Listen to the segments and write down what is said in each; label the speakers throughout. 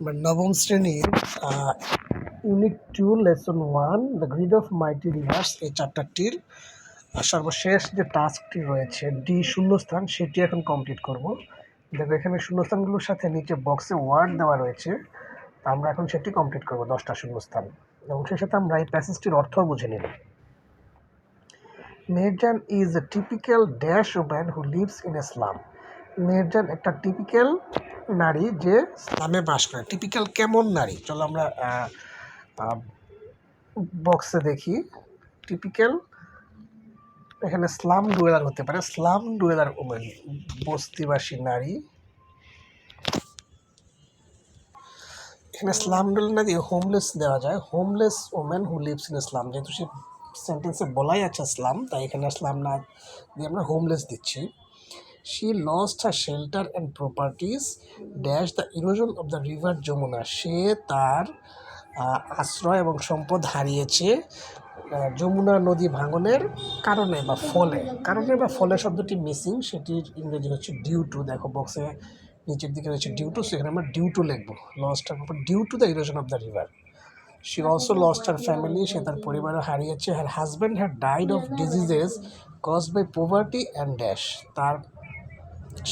Speaker 1: আমার নবম শ্রেণির unit two lesson one the grid of mighty rivers এই চ্যাপ্টারটির সর্বশেষ যে টাস্কটি রয়েছে ডি শূন্যস্থান, সেটি এখন কমপ্লিট করব। দেখো, এখানে শূন্যস্থানগুলোর সাথে নিচে বক্সে ওয়ার্ড দেওয়া রয়েছে আমরা এখন সেটি কমপ্লিট করব, দশটা শূন্যস্থান। এবং সেই সাথে আমরা এই প্যাসেজটির অর্থ বুঝে নিব। Mehjan is a typical dash o woman who lives in Islam Mehjan একটা টিপিক্যাল নারী যে ইসলামে বাস করে। টিপিক্যাল কেমন নারী? চলো আমরা বক্সে দেখি। টিপিক্যাল এখানে স্লাম ডুয়েলার হতে পারে। স্লাম ডুয়েলার ওমেন বস্তিবাসী নারী। এখানে স্লাম ডুয়েলার না দিয়ে হোমলেস দেওয়া যায়। Homeless women who lives in Islam যেহেতু সে সেন্টেন্সে বলাই আছে স্লাম তাই এখানে স্লাম না দিয়ে আমরা হোমলেস দিচ্ছি। She lost her shelter and properties dash the erosion of the river Jamuna সে তার আশ্রয় এবং সম্পদ হারিয়েছে যমুনা নদী ভাঙনের কারণে বা ফলে। কারণে বা ফলে শব্দটি মিসিং সেটির ইংরেজি হচ্ছে ডিউ টু দেখো বক্সে নিচের দিকে রয়েছে ডিউ টু সেখানে আমরা ডিউ টু লিখব। Lost her due to the erosion of the river she also lost her family সে তার পরিবারও হারিয়েছে। Her husband had died of diseases cause by poverty and dash তার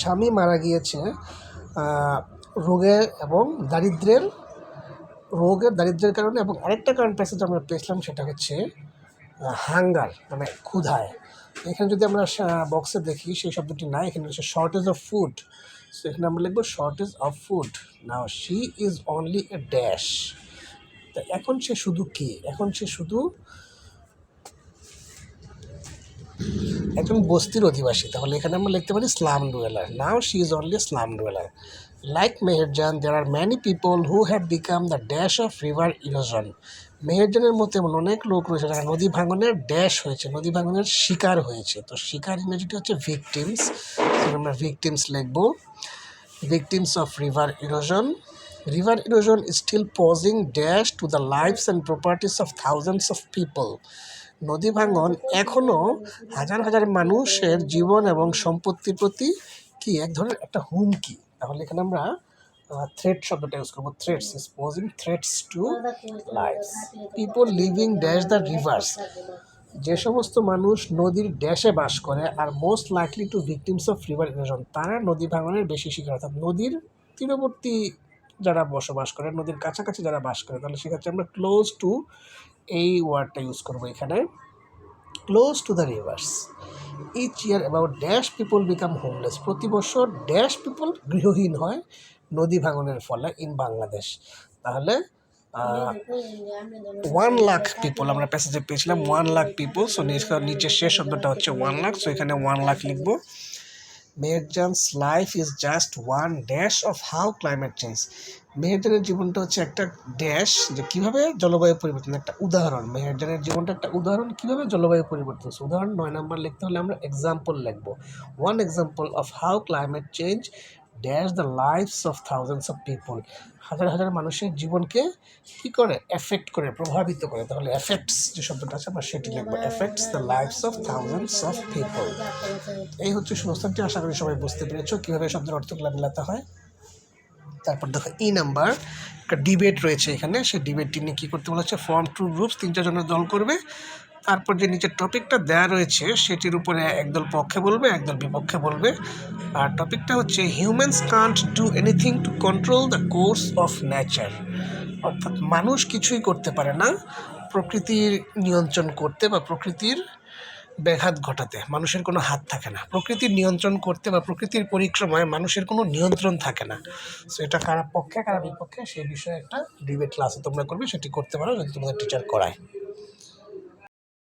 Speaker 1: স্বামী মারা গিয়েছে রোগে এবং দারিদ্রের, রোগের দারিদ্রের কারণে এবং আরেকটা কারণ প্যাসেজ আমরা পেয়েছিলাম সেটা হচ্ছে হাঙ্গার মানে ক্ষুধায়। এখানে যদি আমরা বক্সে দেখি, সেই শব্দটি নাই, এখানে হচ্ছে শর্টেজ অফ ফুড সো এখানে আমরা লিখব shortage of food now she is only a dash তা এখন সে শুধু কি? এখন সে শুধু একজন বস্তির অধিবাসী। তাহলে এখানে আমরা লিখতে পারি slum dweller now she is only slum dweller like Meherjan there are many people who have become the dash of river erosion মেহেরজানের মতো এমন অনেক লোক রয়েছে যারা নদী ভাঙনের ড্যাশ হয়েছে, নদী ভাঙনের শিকার হয়েছে। তো শিকার ইংরেজিটি হচ্ছে ভিকটিমস আমরা ভিকটিমস লিখব। Victims of river erosion river erosion still posing dash to the lives and properties of thousands of people. নদী ভাঙন এখনও হাজার হাজার মানুষের জীবন এবং সম্পত্তির প্রতি কি এক ধরনের একটা হুমকি? তাহলে এখানে আমরা থ্রেট শব্দটা ইউজ করব। Threats is posing threats to lives people living dash the rivers যে সমস্ত মানুষ নদীর ড্যাশে বাস করে আর most likely to victims of river erosion তারা নদী ভাঙনের বেশি শিকার, অর্থাৎ নদীর তীরবর্তী যারা বসবাস করে, নদীর কাছাকাছি যারা বাস করে, তাহলে সেক্ষেত্রে আমরা ক্লোজ টু এই ওয়ার্ডটা ইউজ করব এখানে। Close to the rivers each year about dash people become homeless প্রতি বছর ড্যাশ পিপল গৃহহীন হয় নদী ভাঙনের ফলে ইন বাংলাদেশ তাহলে ওয়ান লাখ পিপল আমরা প্যাসেজে পেয়েছিলাম ওয়ান লাখ পিপল সো নিচে শেষ শব্দটা হচ্ছে ওয়ান লাখ সো এখানে ওয়ান লাখ লিখব। Meherjan's life is just one dash of how climate change মেহেরজানের জীবনটা হচ্ছে একটা ড্যাশ যে কীভাবে জলবায়ু পরিবর্তন, একটা উদাহরণ। মেহেরজানের জীবনটা একটা উদাহরণ, কীভাবে জলবায়ু পরিবর্তন? উদাহরণ নয় নম্বর লিখতে হলে আমরা এক্সাম্পল লিখব। One example of how climate change dash the lives of thousands of people হাজার হাজার মানুষের জীবনকে কী করে এফেক্ট করে, প্রভাবিত করে? তাহলে এফেক্টস যে শব্দটা আছে, আমরা সেটি লিখব। Effects the lives of thousands of people এই হচ্ছে সংস্থানটি আশা করি সবাই বুঝতে পেরেছ কীভাবে শব্দের অর্থগুলো মেলাতে হয়। তারপর দেখো ই নাম্বার একটা ডিবেট রয়েছে এখানে। সেই ডিবেটটি নিয়ে কী করতে বলেছে ফর্ম টু গ্রুপস তিন চারজনের দল করবে। তারপর যে নিচের টপিকটা দেওয়া রয়েছে, সেটির উপরে একদল পক্ষে বলবে, একদল বিপক্ষে বলবে। আর টপিকটা হচ্ছে humans can't do anything to control the course of nature অর্থাৎ মানুষ কিছুই করতে পারে না, প্রকৃতির নিয়ন্ত্রণ করতে বা প্রকৃতির ব্যাঘাত ঘটাতে। মানুষের কোনো হাত থাকে না। প্রকৃতির নিয়ন্ত্রণ করতে বা প্রকৃতির পরিক্রমায় মানুষের কোনো নিয়ন্ত্রণ থাকে না। সো এটা কারা পক্ষে, কারা বিপক্ষে, সেই বিষয়ে একটা ডিবেট ক্লাসে তোমরা করবে, সেটি করতে পারো যদি তোমাদের টিচার করায়।